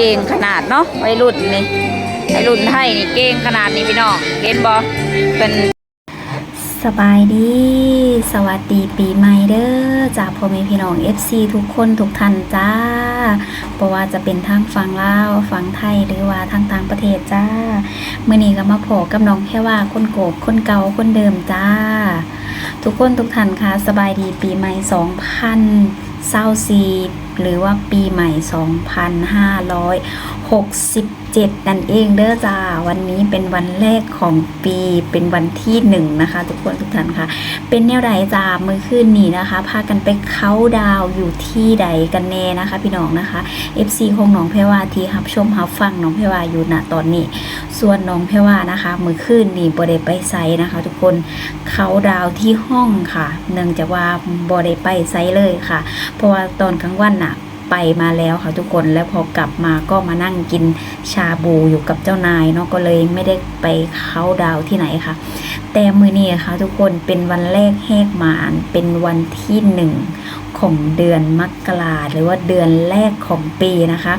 ก่งขนาดเนาะวัยรุ่นนี่วัยรุ่นไทยนี่เก่งขนาดนี้พี่น้องเห็นบ่เป็นสบายดี สวัสดีปีใหม่เด้อจากพ่อแม่พี่น้อง FC ทุกคนทุกท่านจ้าเพราะว่าจะเป็นทั้งฝั่งลาวฝั่งไทยหรือว่าทางต่างประเทศจ้าเมื่อนี้ก็มาพบกับน้องแค่ว่าคนโกบคนเก่าคนเดิมจ้า ทุกคนทุกท่านคะสบายดีปีใหม่ 2024หรือว่าปีใหม่ 2567 นั่นเองเด้อจ้า วันนี้เป็นวันแรกของปีเป็นวันที่หนึ่งนะคะ ทุกคนทุกท่านคะเป็นแนวใดจ้ามือขึ้นนี่นะคะ พากันไปเข้าดาวอยู่ที่ใดกันแน่นะคะ พี่น้องนะคะ FC ของน้องเพรวาที่รับชมรับฟังน้องเพรวาอยู่ณตอนนี้ ส่วนน้องเพรวานะคะ มือขึ้นนี่บ่ได้ไปไซนะคะ ทุกคนเขาดาวที่ห้องค่ะ เนื่องจากว่าบอได้ไปไซต์เลยค่ะ เพราะว่าตอนกลางวันน่ะ ไปมาแล้วค่ะทุกคนแล้วพอกลับมาก็มานั่งกินชาบูอยู่กับเจ้านายเนาะก็เลยไม่ได้ไปเขาดาวที่ไหนค่ะ แต่มือนี้ค่ะทุกคนเป็นวันแรกแหกหมานเป็นวันที่หนึ่งของเดือนมกราหรือว่าเดือนแรกของปีนะคะ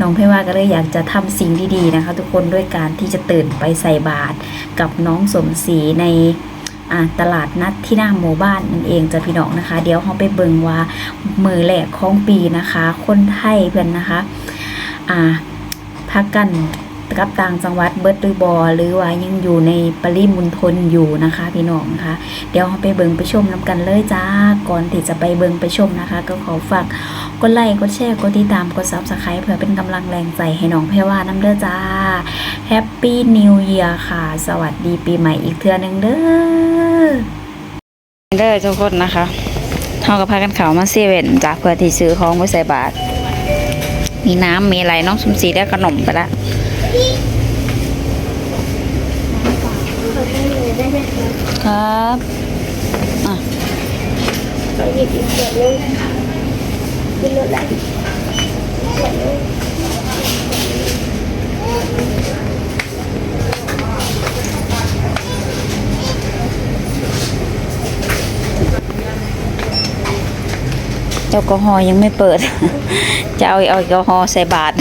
น้องเพว่าก็เลยอยากจะทำสิ่งดีๆนะคะ ทุกคนด้วยการที่จะตื่นไปใส่บาตรกับน้องสมศรีใน ตลาดนัดที่หน้าหมู่บ้านนั่นเองจ้ะพี่น้องนะคะ เดี๋ยวเราไปเบิงว่ามือแรกของปีนะคะ คนไทยเพื่อนนะคะอ่าพักกันกับต่างจังหวัดเบิดหรือบอหรือว่ายังอยู่ในปริมณฑลอยู่นะคะ พี่น้องนะคะ เดี๋ยวเราไปเบิงไปชมน้ำกันเลยจ้าก่อนที่จะไปเบิงไปชมนะคะ ก็ขอฝาก กดไลค์ กดแชร์ กดติดตาม กดซับสไคร b ์เพื่อเป็นกำลังแรงใจให้น้องแพรว่าน้ำเด้อจ้า แฮปปี้นิวเ a ียร์ค่ะ สวัสดีปีใหม่อีกเทื่อนึงเด้อ เด้อทุกคนนะคะเฮาก็พากันเข้ามาเซเว่นจ้ะเพื่อที่ซื้อของไปใส่บาตรมีน้ำมีอะไรน้องสมศรีได้ขนมไปละครับ อะหยิบอีกขวดนึง กินรถได้วแอลกอฮอล์ยังไม่เปิด จะเอาแอลกอฮอล์ใส่บาตร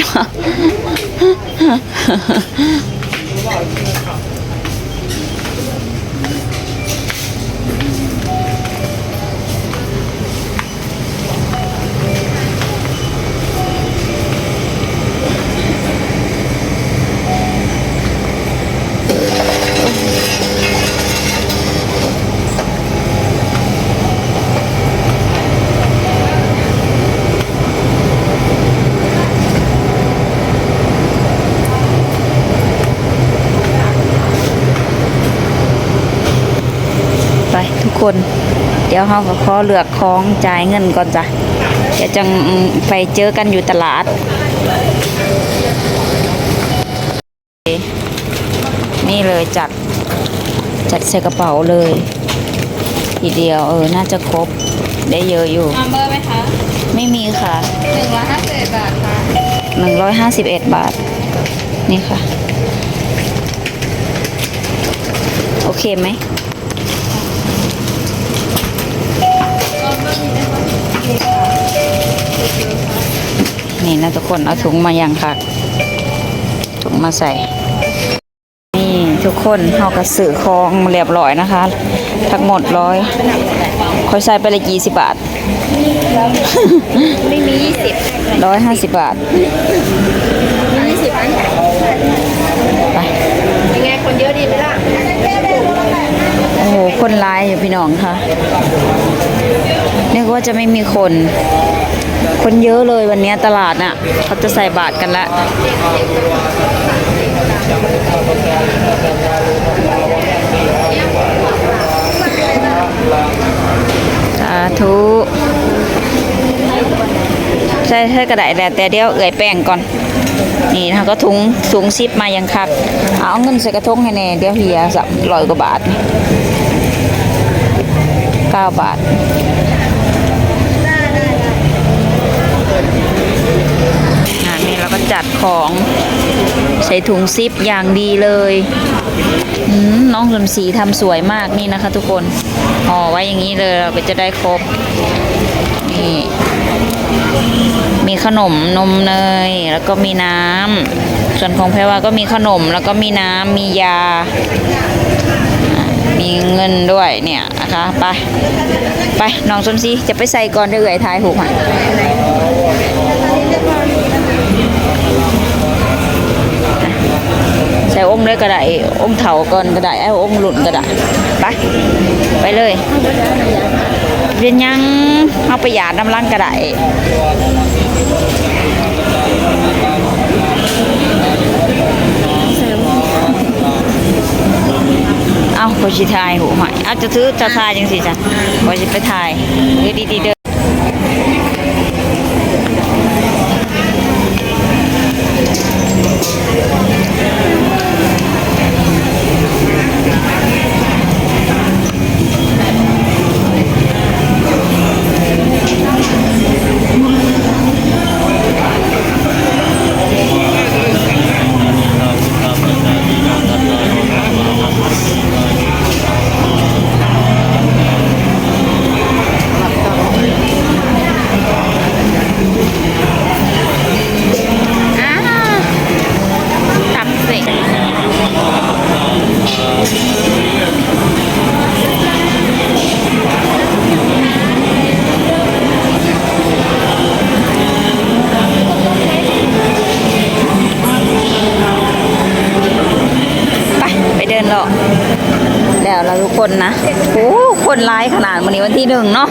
ยวเราก็ขอเลือกของจ่ายเงินก่อนจ้ะเดี๋ยวจังไปเจอกันอยู่ตลาดนี่เลยจัดจัดใส่กระเป๋าเลย ทีเดียวเออน่าจะครบได้เยอะอยู่เอาเบอร์ไหมคะ ไม่มีค่ะหนึ่งร้อยห้าสิบบาทค่ะหนึ่งร้อยห้าสิบเอ็ดบาท นี่ค่ะ โอเคไหม นี่นะทุกคนเอาถุงมาอย่างค่ะถุงมาใส่ นี่ทุกคนเขากระสือคองเรียบร้อยนะคะ ทั้งหมดร้อยคอยใส่ไปเลยกี่สิบบาท ไม่มียี่สิบร้อยห้าสิบบาทยี่สิบอันไปยังไงคนเยอะดีไหมล่ะโอ้โห คนร้ายอยู่พี่น้องค่ะนึกว่าจะไม่มีคน คนเยอะเลยวันนี้ตลาดน่ะเขาจะใส่บาทกันแล้วสาธุใช่ใช่กระไดแหละแต่เดี๋ยวเอื่อยแป้งก่อน นี่นะคะก็ถุงถุงซิปมายังคัก เอาเงินใส่กระทงให้แน่เดี๋ยวเฮียสักร้อยกว่าบาทเก้าบาท อ่านี่เรา ก็จัดของใส่ถุงซิปอย่างดีเลยน้องสมศรีทำสวยมากนี่นะคะทุกคนห่อไว้อย่างนี้เลยเราก็จะได้ครบนี่มีขนมนมเนยแล้วก็มีน้ำส่วนของแพรวาก็มีขนมแล้วก็มีน้ำมียา มีเงินด้วยเนี่ยนะคะไป ไปน้องสมศรีจะไปใส่ก่อนเดี๋ยวเอ่ยทายหูกอะ ใส่อมเลยก็ได้อมเถาก่อนก็ได้เอาอมหลุนก็ได้ไปไปเลยเรียนยังเอาไปหยาดน้ำลังก็ได้เอาพอชิทายหูหอยเอาจะถือจะทายจังสิจ้ะพอชิไปทายเออดีๆเด้อ แล้วเราทุกคนนะโอ้คนร้ายขนาดวันนี้วันที่หนึ่งเนาะ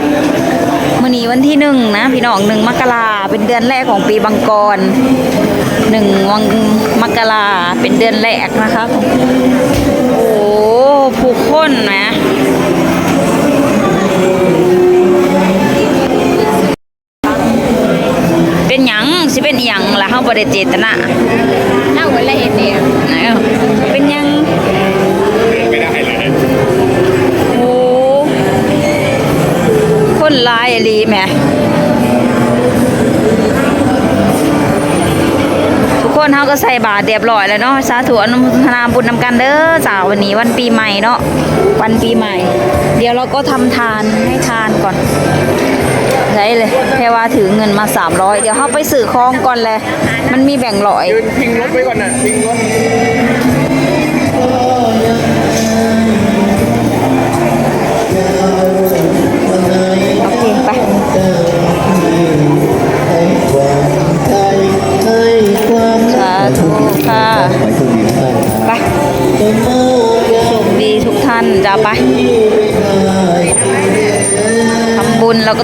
วันนี้วันที่หนึ่งนะพี่น้องหนึ่งมกราเป็นเดือนแรกของปีบังกรหนึ่งวังมกราเป็นเดือนแรกนะคะโอ้ผู้คนนะเป็นหยังสิเป็นหยังล่ะเฮาบ่ได้เจตนาเล่าวันละเอ็ดเดียว คนเฮาก็ใส่บาตรเรียบร้อยแล้วเนาะสาธุอนุโมทนาบุญนำกันเด้อจ้าวันนี้วันปีใหม่เนาะวันปีใหม่ เดี๋ยวเราก็ทำทานให้ทานก่อนใช่เลยแค่ว่าถือเงินมา 300 เดี๋ยวเฮาไปสื่อคลองก่อนเลยมันมีแบ่งร้อย ยืนพิงรถไว้ก่อนน่ะพิงรถ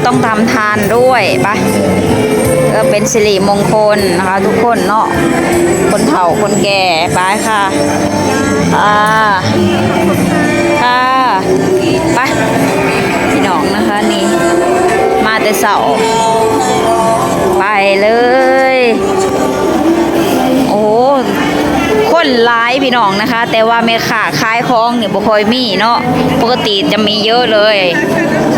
ต้องทำทานด้วยไปก็เป็นสิริมงคลนะคะ ทุกคนเนาะคนเฒ่าคนแก่ไปค่ะค่ะค่ะไปพี่น้องนะคะนี่ มาแต่เสาไปเลยโอ้คนร้ายพี่น้องนะคะ แต่ว่าแม่ค้าขายของเนี่ยบ่ค่อยมีเนาะปกติจะมีเยอะเลย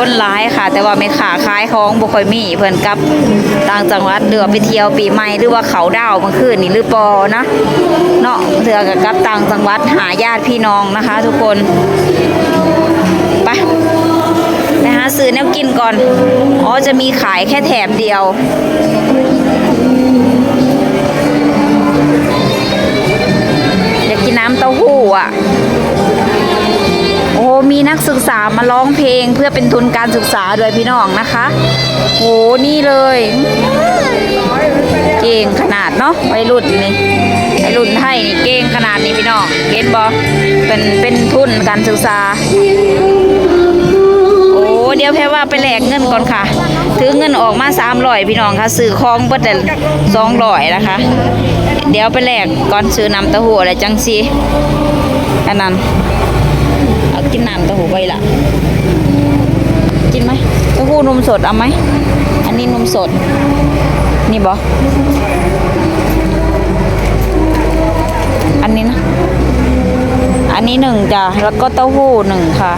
คนร้ายค่ะ แต่ว่าแม่ค้าขายของบ่ค่อยมีเพิ่นกับต่างจังหวัดเดือไปเที่ยวปีใหม่หรือว่าเขาดาวเมื่อคืนนี่หรือปอนะเนาะเถือกับกับต่างจังหวัดหาญาติพี่น้องนะคะ ทุกคนไปไปหาซื้อแนวกินก่อนอ๋อจะมีขายแค่แถบเดียวอยากกินน้ำเต้าหู้อะ มีนักศึกษามาร้องเพลงเพื่อเป็นทุนการศึกษาด้วยพี่น้องนะคะโหนี่เลย เก่งขนาดเนาะวัยรุ่นนี่วัยรุ่นไทยนี่เก่งขนาดนี้พี่น้องเก็ตบอเป็นเป็นทุนการศึกษาโอ้เดี๋ยวแค่ว่าไปแลกเงินก่อนค่ะถือเงินออกมาสามร้อยพี่น้องค่ะซื้อของเบิดแต่สองร้อยนะคะ เดี๋ยวไปแลกก่อนซื้อน้ำเต้าหู้อะไรจังซีอันนั้น กินน้ำเต้าหู้ไปละกินไหมเต้าหู้นมสดเอาไหมอันนี้นมสด นี่บออันนี้นะ อันนี้หนึ่งจ้ะแล้วก็เต้าหู้หนึ่งค่ะ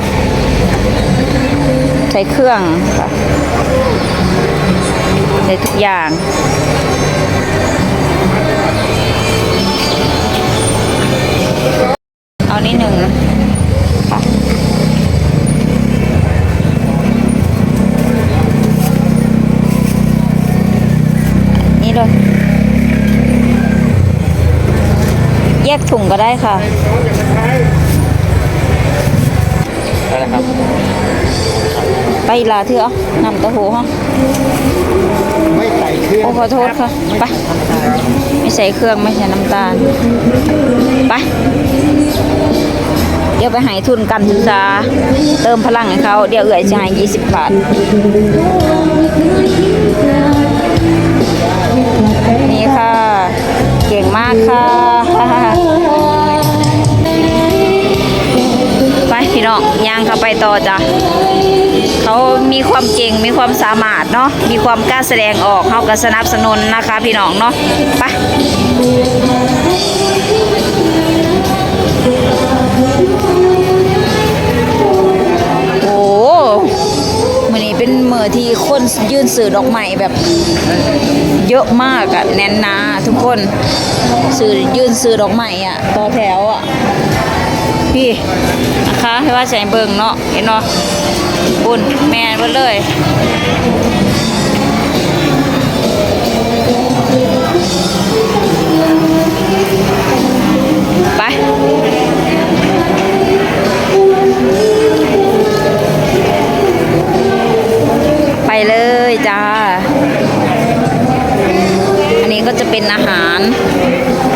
ใช้เครื่องค่ะใช้ทุกอย่างเอานี่หนึ่งค่ะ ถุงก็ได้ค่ะนั่นแหละครับไปอีลาเถอะน้ำเต้าหู้ฮะไม่ใส่เครื่องโอ้ขอโทษค่ะไปไม่ใส่เครื่องไม่ใส่น้ำตาลไปเดี๋ยวไปใหายทุนการศึกษาเติมพลังให้เขาเดี๋ยวเอื่อยจะให้ยี่สิบบาทนี่ค่ะ เก่งมากค่ะ ไปพี่น้องย่างเข้าไปต่อจ้ะเขามีความเก่งมีความสามารถเนาะมีความกล้าแสดงออกเขาก็สนับสนุนนะคะพี่น้องเนาะไปโอ้ มือนี้เมือที่คนยื่นสื่อดอกไม้แบบเยอะมากอะแน่นหนาทุกคนสื่อยื่นสื่อดอกไม้อะต่อแถวอะพี่นะคะให้ว่าใส่เบิงเนาะเห็นเนาะบุญแม่นหมดเลย เลยจ้า อันนี้ก็จะเป็นอาหาร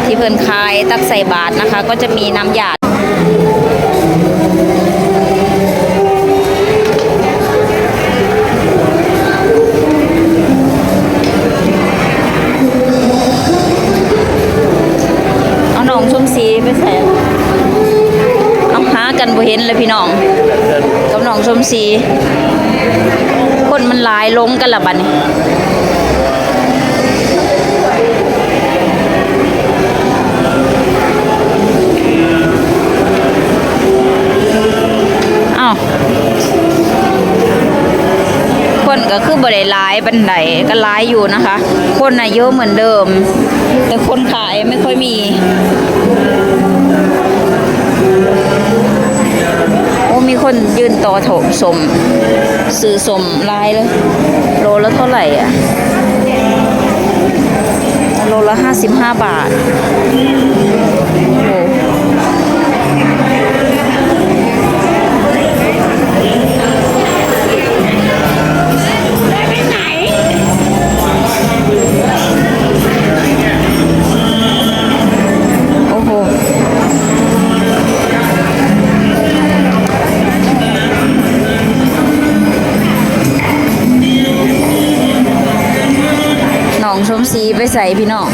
ที่เพิ่นขายตักใส่บาทนะคะ ก็จะมีน้ำหยาดเอาหนองชมสีไปใส่เอาหากันบ่เห็นเลยพี่น้องกับหนองชมสีคนมัน หลายลงกันละบัดนี้อ้าวคนก็คือบ่ได้หลายบันไดก็หลายอยู่นะคะ คนน่ะเยอะเหมือนเดิม แต่คนขายไม่ค่อยมี คนยืนต่อถสมซื้อสมลายเลย โลละเท่าไหร่อะ โลละห้าสิบห้าบาท ใส่พี่น้อง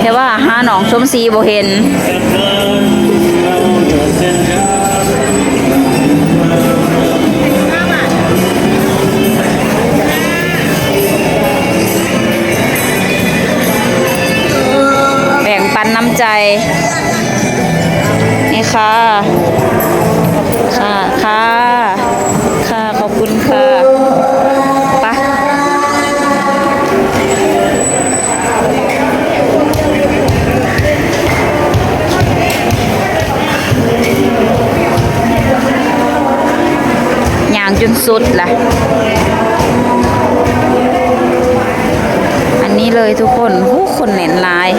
แต่ว่าหาหนองชมซีบ่เห็นแบ่งปันน้ำใจ นี่ค่ะ สุดละอันนี้เลยทุกคนผู้คนเน้นลาย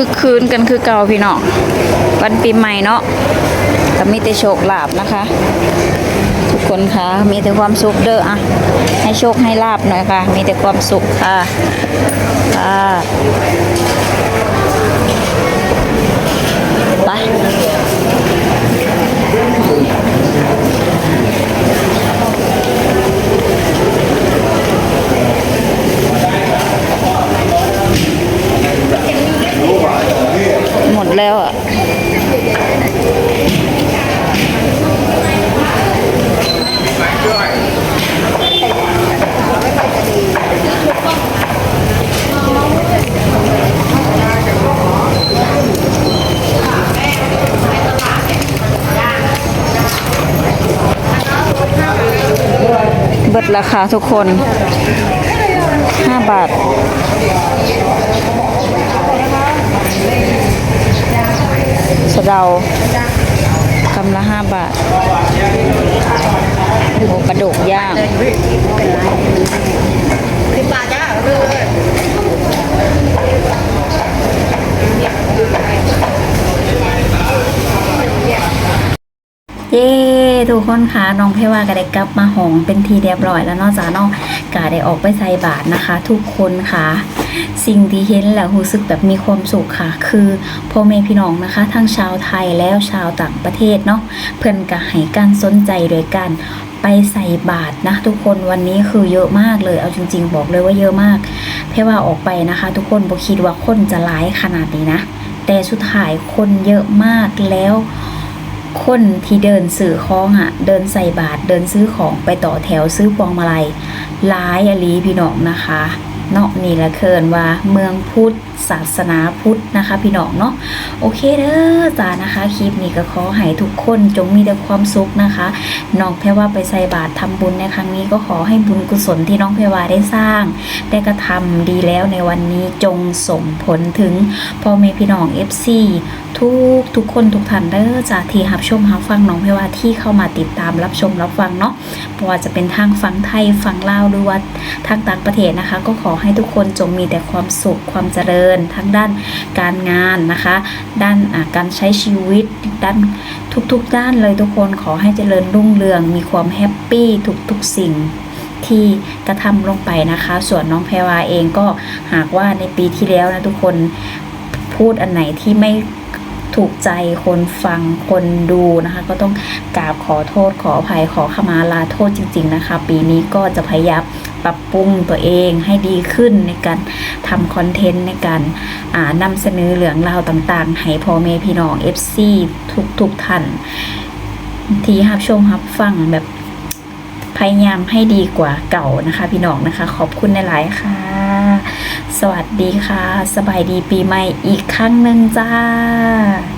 คือคืนกันคือเก่าพี่น้องวันปีใหม่เนาะก็มีแต่โชคลาภนะคะ ทุกคนคะมีแต่ความสุขเด้ออะให้โชคให้ลาบหน่อยค่ะ มีแต่ความสุขค่ะค่ะไป ดแล้วอะเบิดราคาทุกคน 5 บาท เราคำละห้าบาทหมูกระดกย่างเย้ ทุกคนคะน้องเพว่าก็ได้กลับมาหองเป็นทีเรียบร้อยแล้วเนอกจากน้องก็ได้ออกไปใส่บาทนะคะ ทุกคนค่ะ สิ่งที่เห็นแล้วรู้สึกแบบมีความสุขค่ะ คือพ่อแม่พี่น้องนะคะ ทั้งชาวไทยแล้วชาวต่างประเทศเนาะเพิ่อนก็ให้การสนใจโดยการไปใส่บาทนะ ทุกคนวันนี้คือเยอะมากเลย เอาจริง ๆ บอกเลยว่าเยอะมาก เพว่าออกไปนะคะ ทุกคนบ่คิดว่าคนจะหลายขนาดนี้นะแต่สุดท้ายคนเยอะมากแล้ว คนที่เดินสื่อข้องอะเดินใส่บาทเดินซื้อของไปต่อแถวซื้อปองมาลัยหลายอลีพี่น้องนะคะ เนาะนี่ละเคินว่าเมืองพุทธ ศาสนาพุทธนะคะ พี่น้องเนาะโอเคเด้อจ้านะคะคลิปนี้ก็ขอให้ทุกคนจงมีแต่ความสุขนะคะน้องแพรว่าไปใส่บาตรทำบุญในครั้งนี้ก็ขอให้บุญกุศลที่น้องแพรว่าได้สร้าง ได้กระทำดีแล้วในวันนี้จงส่งผลถึงพ่อแม่พี่น้อง FC ทุกทุกคนทุกท่านเด้อจากที่รับชมรับฟังน้องเพรว่าที่เข้ามาติดตามรับชมรับฟังเนาะเพราะว่าจะเป็นทางฟังไทยฟังลาวหรือว่าทางต่างประเทศนะคะ ก็ขอให้ทุกคนจงมีแต่ความสุขความเจริญทั้งด้านการงานนะคะ ด้านการใช้ชีวิตด้านทุกๆด้านเลยทุกคนขอให้เจริญรุ่งเรือง มีความแฮปปี้ทุกๆสิ่งที่กระทำลงไปนะคะ ส่วนน้องแพรวาเองก็หากว่าในปีที่แล้วนะทุกคนพูดอันไหนที่ไม่ถูกใจคนฟังคนดูนะคะ ก็ต้องกราบขอโทษขออภัยขอขมาลาโทษจริง ๆ นะคะ ปีนี้ก็จะพยายาม ปรับปรุงตัวเองให้ดีขึ้นในการทำคอนเทนต์ในการอ่านำเสนอเรื่องราวต่างๆ ให้พ่อแม่พี่น้อง FC ทุกๆท่าน ที่รับชมรับฟังแบบพยายามให้ดีกว่าเก่านะคะ พี่น้องนะคะ ขอบคุณหลายๆค่ะ สวัสดีค่ะ สบายดีปีใหม่อีกครั้งหนึ่งจ้า